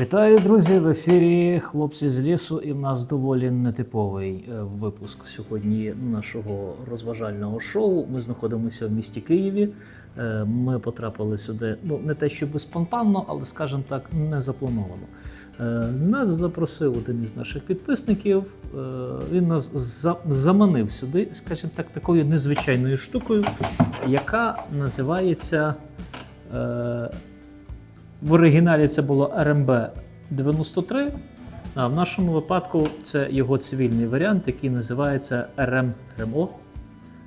Вітаю, друзі! В ефірі хлопці з лісу, і в нас доволі нетиповий е, випуск сьогодні нашого розважального шоу. Ми знаходимося в місті Києві. Е, Ми потрапили сюди, ну не те, щоб спонтанно, але скажімо так, не заплановано. Е, Нас запросив один із наших підписників. Е, Він нас заманив сюди, скажімо так, такою незвичайною штукою, яка називається. е, в оригіналі це було РМБ 93, а в нашому випадку це його цивільний варіант, який називається РМ, РМО,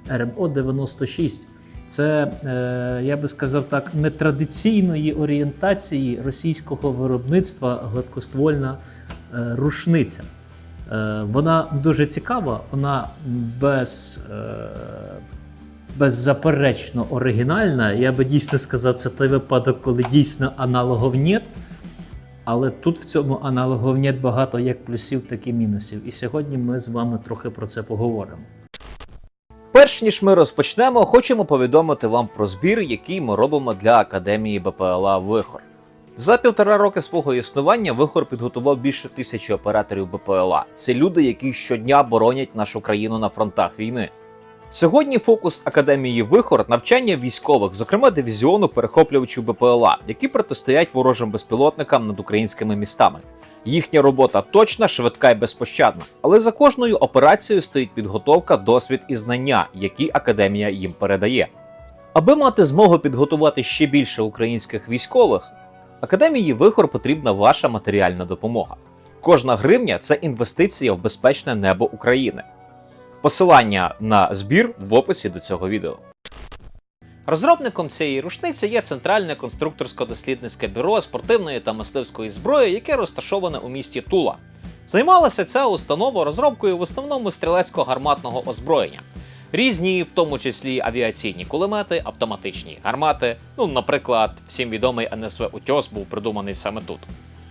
РМО 96. Це, е, я би сказав так, нетрадиційної орієнтації російського виробництва гладкоствольна е, рушниця. Е, вона дуже цікава, вона без. Беззаперечно оригінальна. Я би дійсно сказав, це той випадок, коли дійсно аналогов нет. Але тут в цьому аналогов нет багато як плюсів, так і мінусів. І сьогодні ми з вами трохи про це поговоримо. Перш ніж ми розпочнемо, хочемо повідомити вам про збір, який ми робимо для Академії БПЛА Вихор. За півтора роки свого існування Вихор підготував більше тисячі операторів БПЛА. Це люди, які щодня боронять нашу країну на фронтах війни. Сьогодні фокус Академії Вихор навчання військових, зокрема дивізіону перехоплювачів БПЛА, які протистоять ворожим безпілотникам над українськими містами. Їхня робота точна, швидка і безпощадна, але за кожною операцією стоїть підготовка, досвід і знання, які академія їм передає. Аби мати змогу підготувати ще більше українських військових, академії Вихор потрібна ваша матеріальна допомога. Кожна гривня це інвестиція в безпечне небо України. Посилання на збір в описі до цього відео. Розробником цієї рушниці є Центральне конструкторсько-дослідницьке бюро спортивної та мисливської зброї, яке розташоване у місті Тула. Займалася ця установа розробкою в основному стрілецько-гарматного озброєння. Різні, в тому числі авіаційні кулемети, автоматичні гармати. Ну, наприклад, всім відомий НСВ Утьос був придуманий саме тут.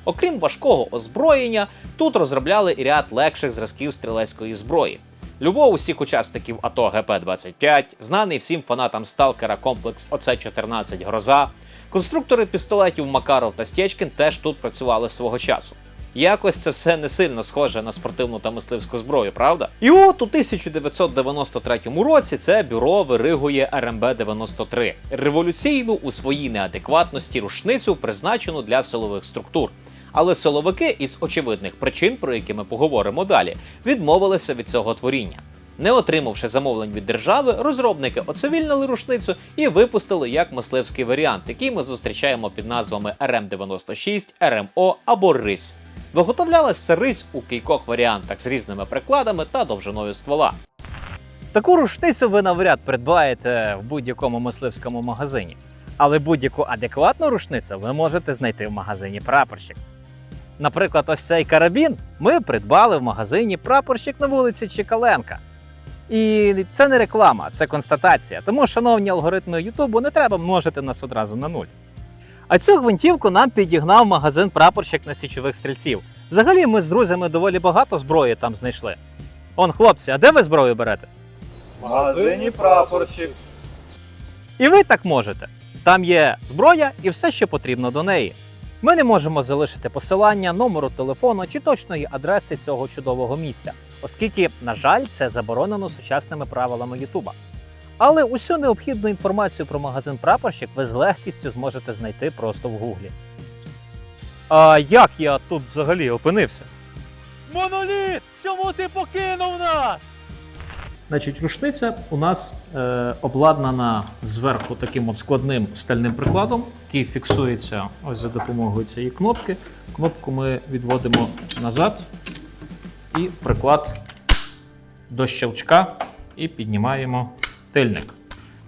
Окрім важкого озброєння, тут розробляли і ряд легших зразків стрілецької зброї. Любов усіх учасників АТО ГП-25, знаний всім фанатам сталкера комплекс ОЦ-14 Гроза, конструктори пістолетів Макаров та Стєчкін теж тут працювали свого часу. Якось це все не сильно схоже на спортивну та мисливську зброю, правда? І от у 1993 році це бюро виригує РМБ-93 революційну у своїй неадекватності рушницю, призначену для силових структур. Але силовики із очевидних причин, про які ми поговоримо далі, відмовилися від цього творіння. Не отримавши замовлень від держави, розробники оцивільнили рушницю і випустили як мисливський варіант, який ми зустрічаємо під назвами РМ96, РМО або РИС. Виготовлялася рись у кількох варіантах з різними прикладами та довжиною ствола. Таку рушницю ви навряд придбаєте в будь-якому мисливському магазині, але будь-яку адекватну рушницю ви можете знайти в магазині прапорщик. Наприклад, ось цей карабін ми придбали в магазині прапорщик на вулиці Чекаленка. І це не реклама, це констатація. Тому, шановні алгоритми Ютубу, не треба множити нас одразу на нуль. А цю гвинтівку нам підігнав магазин прапорщик на січових стрільців. Взагалі, ми з друзями доволі багато зброї там знайшли. Он, хлопці, а де ви зброю берете? В магазині прапорщик. І ви так можете. Там є зброя і все, що потрібно до неї. Ми не можемо залишити посилання, номеру телефону чи точної адреси цього чудового місця, оскільки, на жаль, це заборонено сучасними правилами Ютуба. Але усю необхідну інформацію про магазин прапорщик ви з легкістю зможете знайти просто в гуглі. А як я тут взагалі опинився? Моноліт! Чому ти покинув нас? Значить, рушниця у нас е, обладнана зверху таким от складним стальним прикладом, який фіксується ось за допомогою цієї кнопки. Кнопку ми відводимо назад і приклад до щелчка і піднімаємо тильник.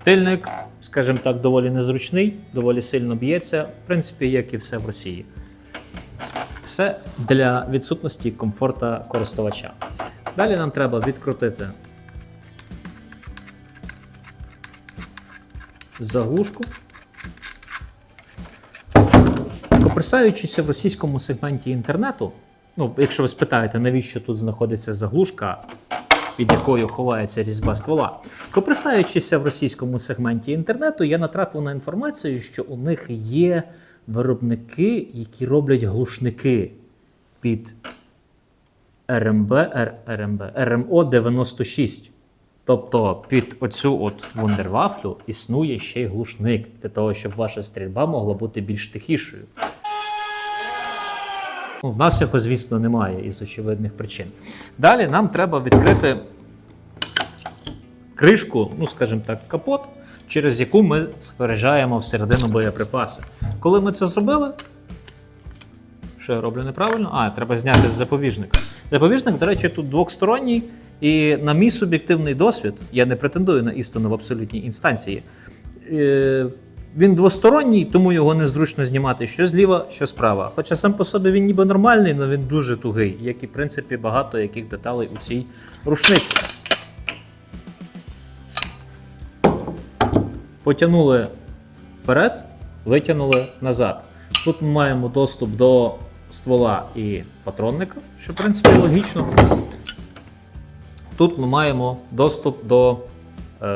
Тильник, скажімо так, доволі незручний, доволі сильно б'ється, в принципі, як і все в Росії. Все для відсутності комфорта користувача. Далі нам треба відкрутити заглушку. Копирсаючися в російському сегменті інтернету, ну, якщо ви спитаєте, навіщо тут знаходиться заглушка, під якою ховається різьба ствола. Коприсаючися в російському сегменті інтернету, я натрапив на інформацію, що у них є виробники, які роблять глушники під РМБ, РМБ, РМО 96. Тобто під оцю от вундервафлю існує ще й глушник для того, щоб ваша стрільба могла бути більш тихішою. Ну, в нас його, звісно, немає із очевидних причин. Далі нам треба відкрити кришку, ну, скажімо так, капот, через яку ми споряджаємо всередину боєприпаси. Коли ми це зробили, що я роблю неправильно? А, треба зняти з запобіжника. Запобіжник, до речі, тут двохсторонній, і на мій суб'єктивний досвід, я не претендую на істину в абсолютній інстанції. е, Він двосторонній, тому його незручно знімати що зліва, що справа. Хоча сам по собі він ніби нормальний, але він дуже тугий, як і в принципі багато яких деталей у цій рушниці. Потягнули вперед, витягнули назад. Тут ми маємо доступ до ствола і патронника, що в принципі логічно. Тут ми маємо доступ до е,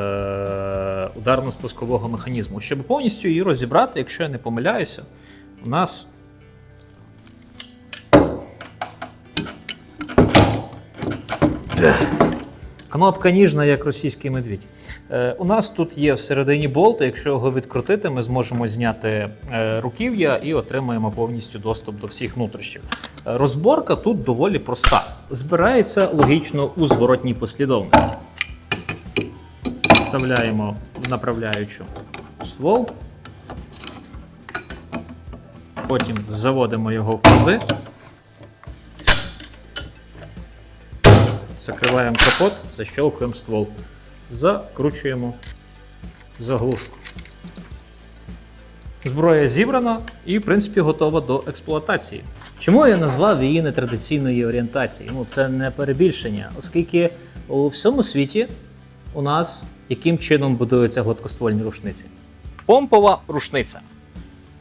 ударно-спускового механізму. Щоб повністю її розібрати, якщо я не помиляюся, у нас. Кнопка ніжна, як російський медвідь. Е, у нас тут є всередині болт. Якщо його відкрутити, ми зможемо зняти е, руків'я і отримаємо повністю доступ до всіх внутрішніх. Е, розборка тут доволі проста. Збирається логічно у зворотній послідовності. Вставляємо в направляючу ствол. Потім заводимо його в пази. Закриваємо капот, защелкуємо ствол. Закручуємо заглушку. Зброя зібрана і, в принципі, готова до експлуатації. Чому я назвав її нетрадиційної орієнтації? Ну, це не перебільшення, оскільки у всьому світі у нас яким чином будуються гладкоствольні рушниці? Помпова рушниця.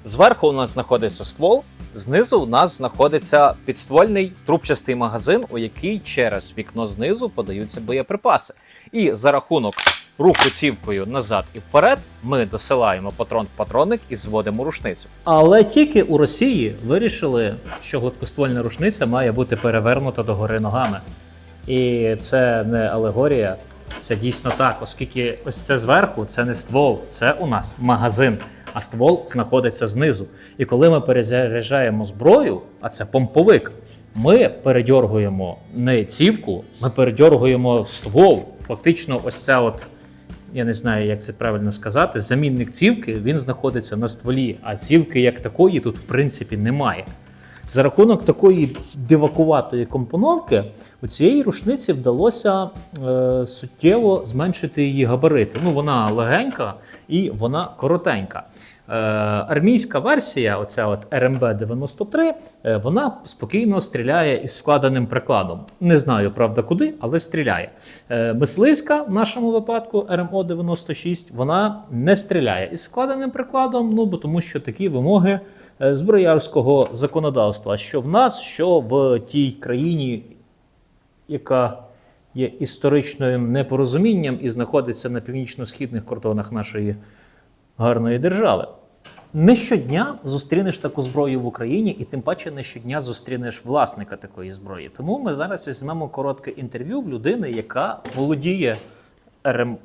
Зверху у нас знаходиться ствол, знизу у нас знаходиться підствольний трубчастий магазин, у який через вікно знизу подаються боєприпаси. І за рахунок руху цівкою назад і вперед ми досилаємо патрон в патронник і зводимо рушницю. Але тільки у Росії вирішили, що гладкоствольна рушниця має бути перевернута догори ногами. І це не алегорія, це дійсно так, оскільки ось це зверху це не ствол, це у нас магазин, а ствол знаходиться знизу. І коли ми перезаряджаємо зброю, а це помповик, ми передьоргуємо не цівку, ми передьоргуємо ствол. Фактично, ось це от я не знаю, як це правильно сказати. Замінник цівки він знаходиться на стволі, а цівки як такої тут в принципі немає. За рахунок такої дивакуватої компоновки у цієї рушниці вдалося е, суттєво зменшити її габарити. Ну, вона легенька і вона коротенька. Е, армійська версія, оця от РМБ 93, е, вона спокійно стріляє із складеним прикладом. Не знаю, правда, куди, але стріляє. Е, мисливська в нашому випадку РМО 96, вона не стріляє із складеним прикладом, ну бо тому що такі вимоги зброярського законодавства, що в нас, що в тій країні, яка є історичним непорозумінням і знаходиться на північно-східних кордонах нашої гарної держави. Не щодня зустрінеш таку зброю в Україні, і тим паче не щодня зустрінеш власника такої зброї. Тому ми зараз візьмемо коротке інтерв'ю в людини, яка володіє РМ,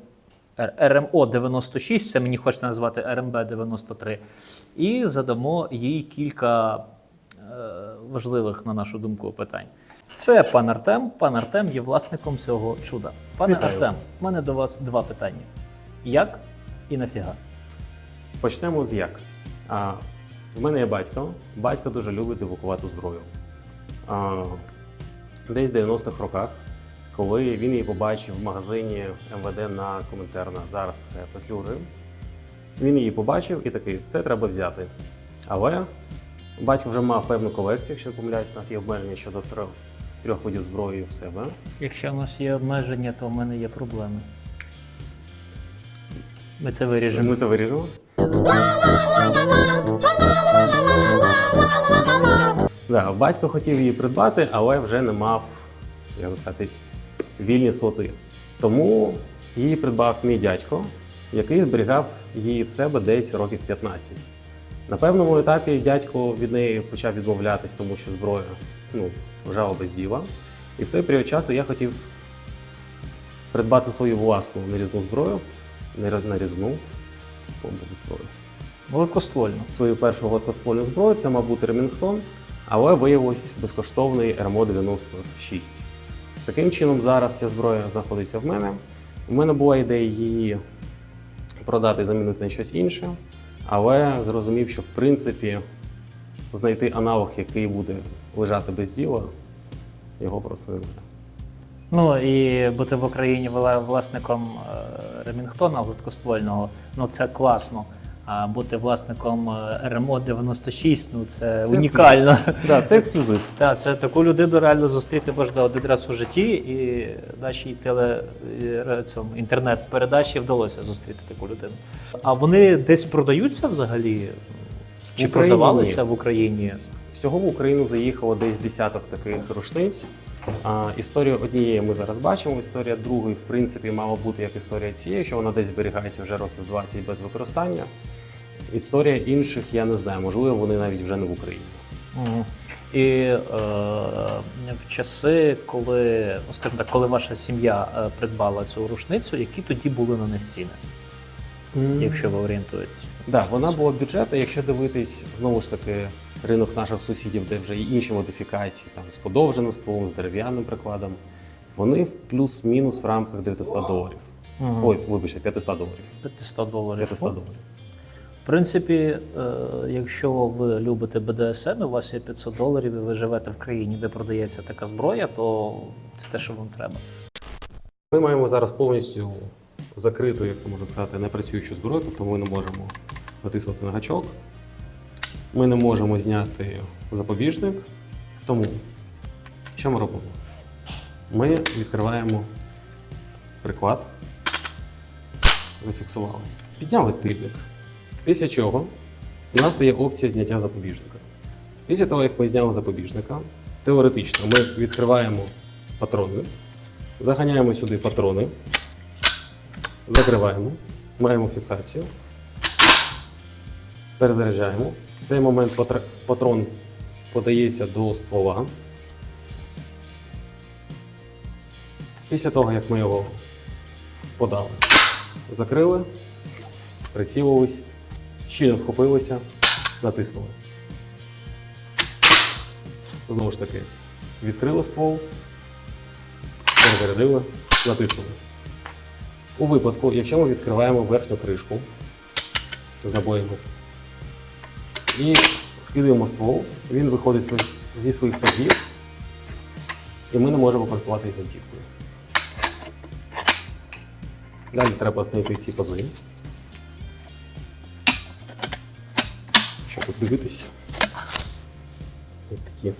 РМО 96, це мені хочеться назвати РМБ 93, і задамо їй кілька е, важливих, на нашу думку, питань. Це пан Артем. Пан Артем є власником цього чуда. Пане Вітаю. Артем, в мене до вас два питання: як і нафіга? Почнемо з як. А, в мене є батько. Батько дуже любить дивакувату зброю. А, десь в 90-х роках, коли він її побачив в магазині МВД на Комінтерна, зараз це Петлюри, він її побачив і такий, це треба взяти. Але батько вже мав певну колекцію, якщо не помиляюсь, у нас є обмеження щодо трьох, трьох видів зброї в себе. Якщо в нас є обмеження, то в мене є проблеми. Ми це виріжемо. Ми це виріжемо. Да, батько хотів її придбати, але вже не мав, як сказати, вільні слоти. Тому її придбав мій дядько, який зберігав її в себе десь років 15. На певному етапі дядько від неї почав відмовлятись, тому що зброя ну, лежала без діла. І в той період часу я хотів придбати свою власну нарізну зброю, нарізну бомбову зброю. Гладкоствольно. Свою першу гладкоствольну зброю це, мав бути Ремінгтон, але виявилось безкоштовний РМО-96. Таким чином, зараз ця зброя знаходиться в мене. У мене була ідея її продати і замінити на щось інше, але зрозумів, що в принципі знайти аналог, який буде лежати без діла, його просто немає. Ну і бути в Україні власником е, Ремінгтона гладкоствольного, ну це класно. А бути власником е, РМО 96, ну це, Це унікально. Да, це ексклюзив. Так, це таку людину реально зустріти можна один раз у житті, і нашій теле е, цьому інтернет-передачі вдалося зустріти таку людину. А вони десь продаються взагалі? Чи Україні продавалися в Україні? Всього в Україну заїхало десь десяток таких рушниць. А, історію однієї ми зараз бачимо. Історія другої, в принципі, мала бути як історія цієї, що вона десь зберігається вже років 20 без використання. Історія інших я не знаю, можливо, вони навіть вже не в Україні. І е, в часи, коли, ну скажімо так, коли ваша сім'я е, придбала цю рушницю, які тоді були на них ціни, якщо ви орієнтуєтесь? Да, вона була бюджетна. Якщо дивитись знову ж таки ринок наших сусідів, де вже є інші модифікації, там з подовженим стволом, з дерев'яним прикладом, вони в плюс-мінус в рамках 900 доларів. Мгм. Ой, вибачте, 500 доларів. 500 доларів. 500 доларів. В принципі, е, якщо ви любите БДСМ, у вас є 500 доларів, і ви живете в країні, де продається така зброя, то це те, що вам треба. Ми маємо зараз повністю закриту, як це можна сказати, непрацюючу зброю, тобто ми не можемо натиснути на гачок, ми не можемо зняти запобіжник. Тому що ми робимо? Ми відкриваємо приклад, зафіксували, підняли тильник. Після чого у нас є опція зняття запобіжника. Після того, як ми зняли запобіжника, теоретично ми відкриваємо патрони. Заганяємо сюди патрони, закриваємо, маємо фіксацію, перезаряджаємо. В цей момент патрон подається до ствола. Після того, як ми його подали, закрили, прицілились, щільно схопилися, натиснули. Знову ж таки, відкрили ствол, перезарядили, натиснули. У випадку, якщо ми відкриваємо верхню кришку з набоями і скидаємо ствол, він виходить зі- своїх пазів, і ми не можемо користувати гвинтівкою. Далі треба знайти ці пази. Щоб подивитися. Такі,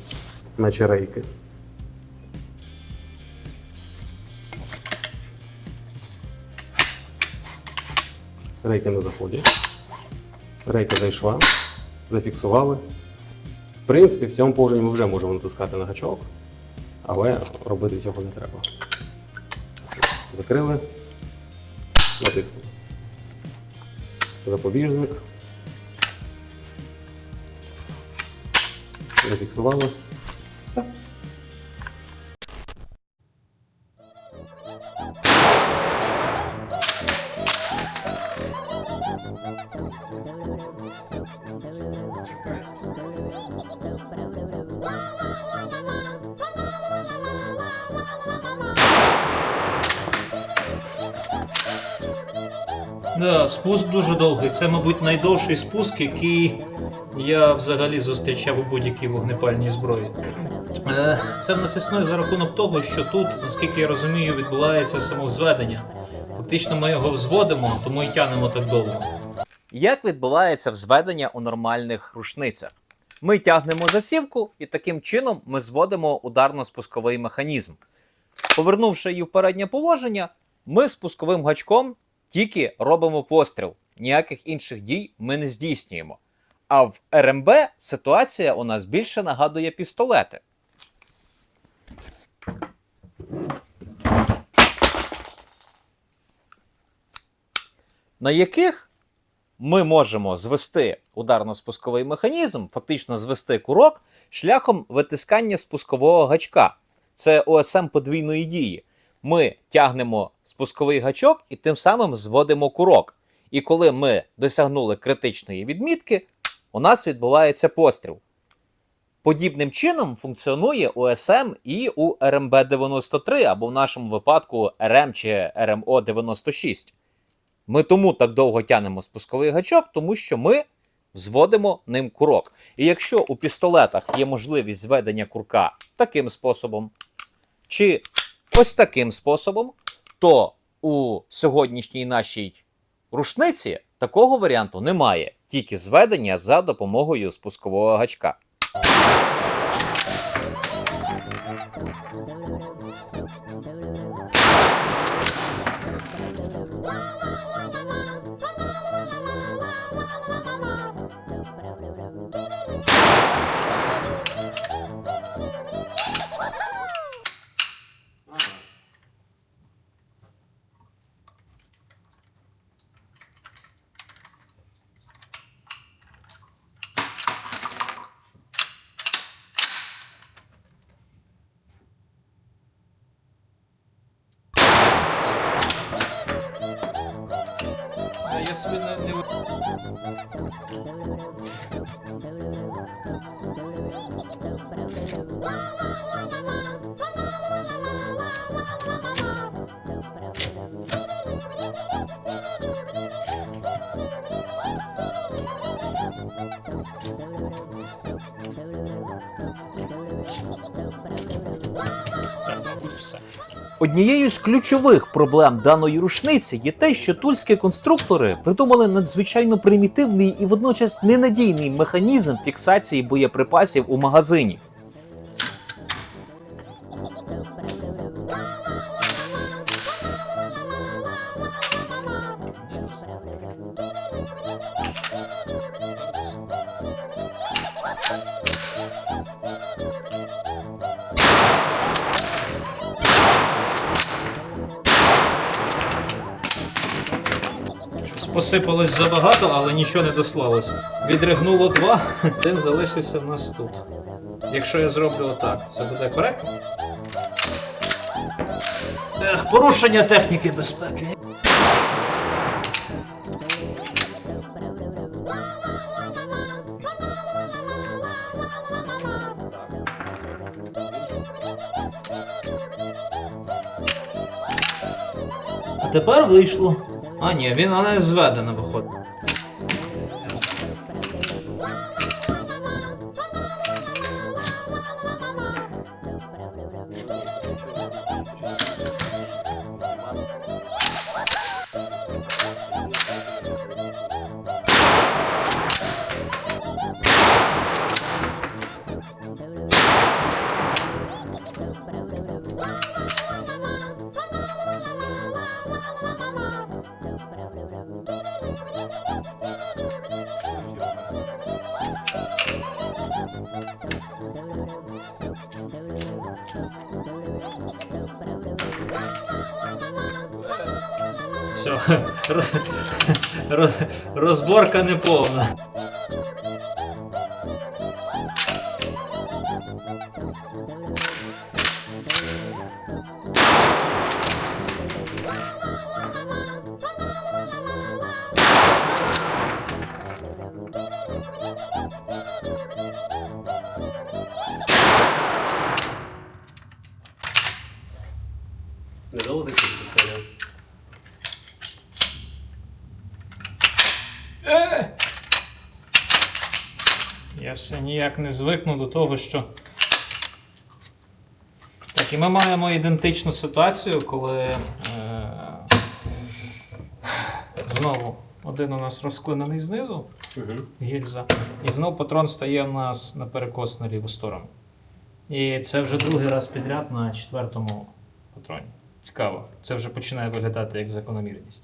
наче рейки. Рейки не заходять. Рейка зайшла, зафіксували. В принципі, в цьому положенні ми вже можемо натискати на гачок, але робити цього не треба. Закрили, натиснули. Запобіжник. Зафіксували. Все. Да, спуск дуже довгий. Це, мабуть, найдовший спуск, який я взагалі зустрічав у будь-якій вогнепальній зброї. Е, Це в нас існує за рахунок того, що тут, наскільки я розумію, відбувається самозведення. Фактично ми його взводимо, тому і тягнемо так довго. Як відбувається взведення у нормальних рушницях? Ми тягнемо засівку, і таким чином ми зводимо ударно-спусковий механізм. Повернувши її в переднє положення, ми спусковим гачком тільки робимо постріл, ніяких інших дій ми не здійснюємо. А в РМБ ситуація у нас більше нагадує пістолети. На яких ми можемо звести ударно-спусковий механізм, фактично звести курок шляхом витискання спускового гачка. Це ОСМ подвійної дії. Ми тягнемо спусковий гачок і тим самим зводимо курок. І коли ми досягнули критичної відмітки, у нас відбувається постріл. Подібним чином функціонує ОСМ і у РМБ-93, або в нашому випадку РМ чи РМО-96. Ми тому так довго тянемо спусковий гачок, тому що ми зводимо ним курок. І якщо у пістолетах є можливість зведення курка таким способом, чи ось таким способом, то у сьогоднішній нашій рушниці такого варіанту немає, тільки зведення за допомогою спускового гачка. Однією з ключових проблем даної рушниці є те, що тульські конструктори придумали надзвичайно примітивний і водночас ненадійний механізм фіксації боєприпасів у магазині. Посипалось забагато, але нічого не дослалося. Відригнуло два, один залишився в нас тут. Якщо я зроблю отак, це буде коректно? Ех, порушення техніки безпеки. Тепер вийшло. А, ні, він вона не зведена виходить. Все, розборка неповна. Я все ніяк не звикну до того, що. Так, і ми маємо ідентичну ситуацію, коли е... знову один у нас розклинений знизу, гільза, і знов патрон стає у нас на перекос на ліву сторону. І це вже другий раз підряд на четвертому патроні. Цікаво. Це вже починає виглядати як закономірність.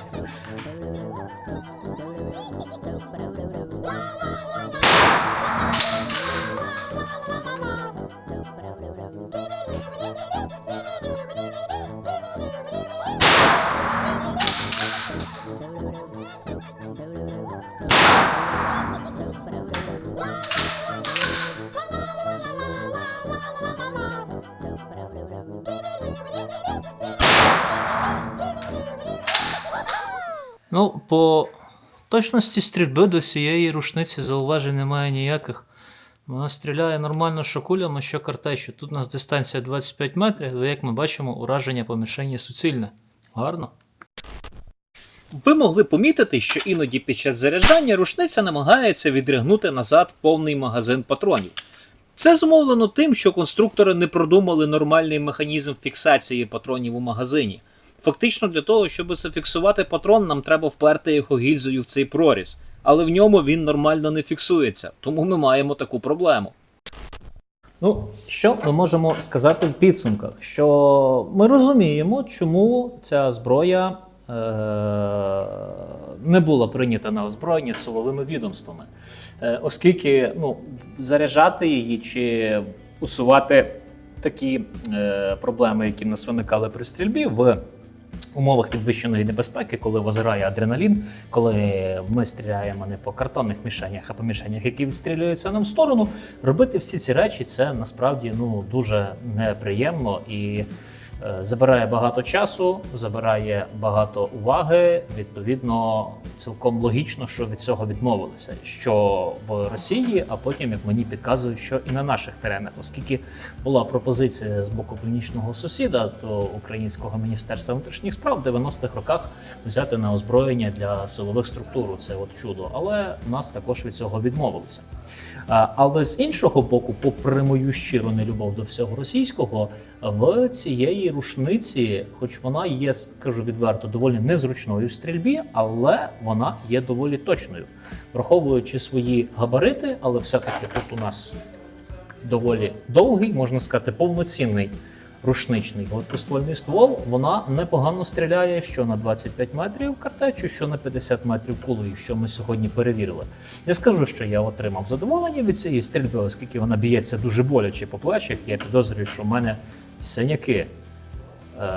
по точності стрільби до цієї рушниці зауважень немає ніяких. Вона стріляє нормально що кулями, що картечю. Тут у нас дистанція 25 метрів, але як ми бачимо, ураження по мішені суцільне. Гарно. Ви могли помітити, що іноді під час заряджання рушниця намагається відригнути назад повний магазин патронів. Це зумовлено тим, що конструктори не продумали нормальний механізм фіксації патронів у магазині. Фактично для того, щоб зафіксувати патрон, нам треба вперти його гільзою в цей проріз, але в ньому він нормально не фіксується, тому ми маємо таку проблему. Ну, що ми можемо сказати в підсумках? Що ми розуміємо, чому ця зброя е- не була прийнята на озброєння силовими відомствами. Е- оскільки ну, заряджати її чи усувати такі е- проблеми, які в нас виникали при стрільбі в умовах підвищеної небезпеки, коли возграє адреналін, коли ми стріляємо не по картонних мішенях, а по мішенях, які відстрілюються нам в сторону, робити всі ці речі це насправді ну дуже неприємно. І забирає багато часу, забирає багато уваги. Відповідно, цілком логічно, що від цього відмовилися, що в Росії, а потім, як мені підказують, що і на наших теренах, оскільки була пропозиція з боку північного сусіда до українського міністерства внутрішніх справ в 90-х роках взяти на озброєння для силових структур. Це от чудо, але нас також від цього відмовилися. Але з іншого боку, попри мою щиру нелюбов до всього російського, в цієї рушниці, хоч вона є, скажу відверто, доволі незручною в стрільбі, але вона є доволі точною, враховуючи свої габарити, але все-таки тут у нас доволі довгий, можна сказати, повноцінний рушничний гладкоствольний ствол. Вона непогано стріляє що на 25 метрів картечу, що на 50 метрів кулею, що ми сьогодні перевірили. Не скажу, що я отримав задоволення від цієї стрільби, оскільки вона б'ється дуже боляче по плечах. Я підозрюю, що в мене синяки. Е,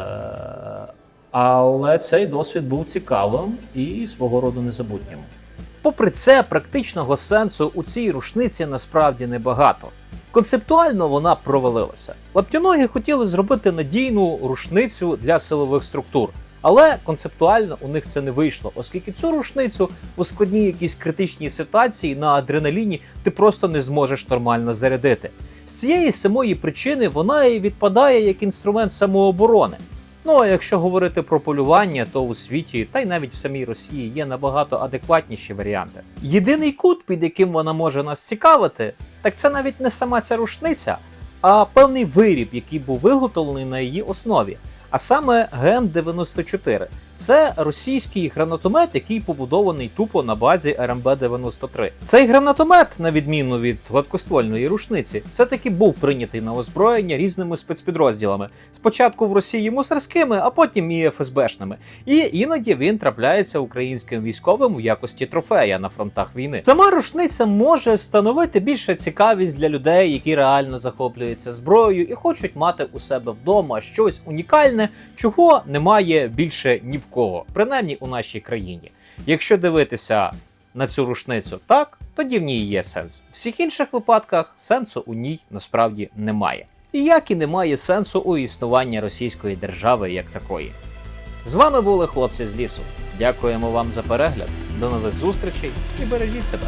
але цей досвід був цікавим і свого роду незабутнім. Попри це, практичного сенсу у цій рушниці насправді небагато. Концептуально вона провалилася. Лаптіноги хотіли зробити надійну рушницю для силових структур, але концептуально у них це не вийшло, оскільки цю рушницю у складній якійсь критичній ситуації на адреналіні ти просто не зможеш нормально зарядити. З цієї самої причини вона і відпадає як інструмент самооборони. Ну а якщо говорити про полювання, то у світі, та й навіть в самій Росії є набагато адекватніші варіанти. Єдиний кут, під яким вона може нас цікавити, так це навіть не сама ця рушниця, а певний виріб, який був виготовлений на її основі. А саме ГМ-94. Це російський гранатомет, який побудований тупо на базі РМБ-93. Цей гранатомет, на відміну від гладкоствольної рушниці, все-таки був прийнятий на озброєння різними спецпідрозділами. Спочатку в Росії мусорськими, а потім і ФСБшними. І іноді він трапляється українським військовим у якості трофея на фронтах війни. Сама рушниця може становити більше цікавість для людей, які реально захоплюються зброєю і хочуть мати у себе вдома щось унікальне, чого немає більше ні в кого, принаймні у нашій країні. Якщо дивитися на цю рушницю так, тоді в ній є сенс. В всіх інших випадках сенсу у ній насправді немає. І як і немає сенсу у існуванні російської держави як такої. З вами були хлопці з лісу. Дякуємо вам за перегляд. До нових зустрічей і бережіть себе.